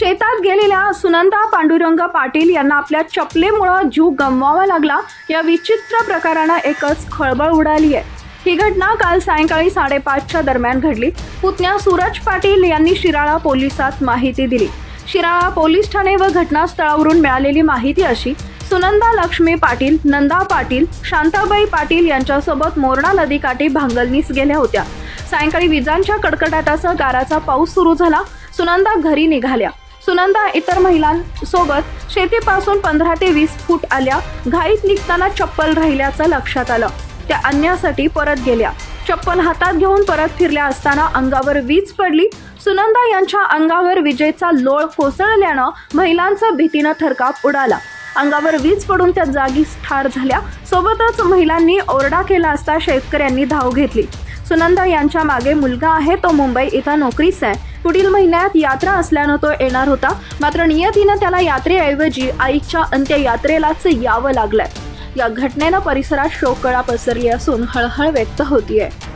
शेतात गेलेल्या सुनंदा पांडुरंग पाटील यांना आपल्या चपलेमुळं जीव गमवावा लागला या विचित्र प्रकारानं एकच खळबळ उडाली आहे. ही घटना काल सायंकाळी साडेपाचच्या दरम्यान घडली. पुतण्या सूरज पाटील यांनी शिराळा पोलिसात माहिती दिली. शिराळा पोलीस ठाणे व घटनास्थळावरून मिळालेली माहिती अशी सुनंदा लक्ष्मी पाटील नंदा पाटील शांताबाई पाटील यांच्यासोबत मोरणा नदीकाठी भांगलनीस गेल्या होत्या. सायंकाळी विजांच्या कडकडाटासह गाराचा पाऊस सुरू झाला. सुनंदा घरी निघाल्या. सुनंदा इतर महिलांसोबत शेतीपासून पंधरा ते वीस फूट आल्या घाईत निघताना चप्पल राहिल्याचं लक्षात आलं. त्या आणण्यासाठी परत गेल्या. चप्पल हातात घेऊन परत फिरल्या असताना अंगावर वीज पडली. सुनंदा यांच्या अंगावर विजेचा लोळ कोसळल्यानं महिलांचा भीतीनं थरकाप उडाला. अंगावर वीज पडून त्या जागीच ठार झाल्या. सोबतच महिलांनी ओरडा केला असता शेतकऱ्यांनी धाव घेतली. सुनंदा यांच्या मागे मुलगा आहे तो मुंबई इथं नोकरीस आहे. पुढील महिन्यात यात्रा असल्यानं तो येणार होता. मात्र नियतीनं त्याला यात्रेऐवजी आईच्या अंत्ययात्रेलाच यावं लागलंय. या घटनेनं परिसरात शोककळा पसरली असून हळहळ व्यक्त होतीये.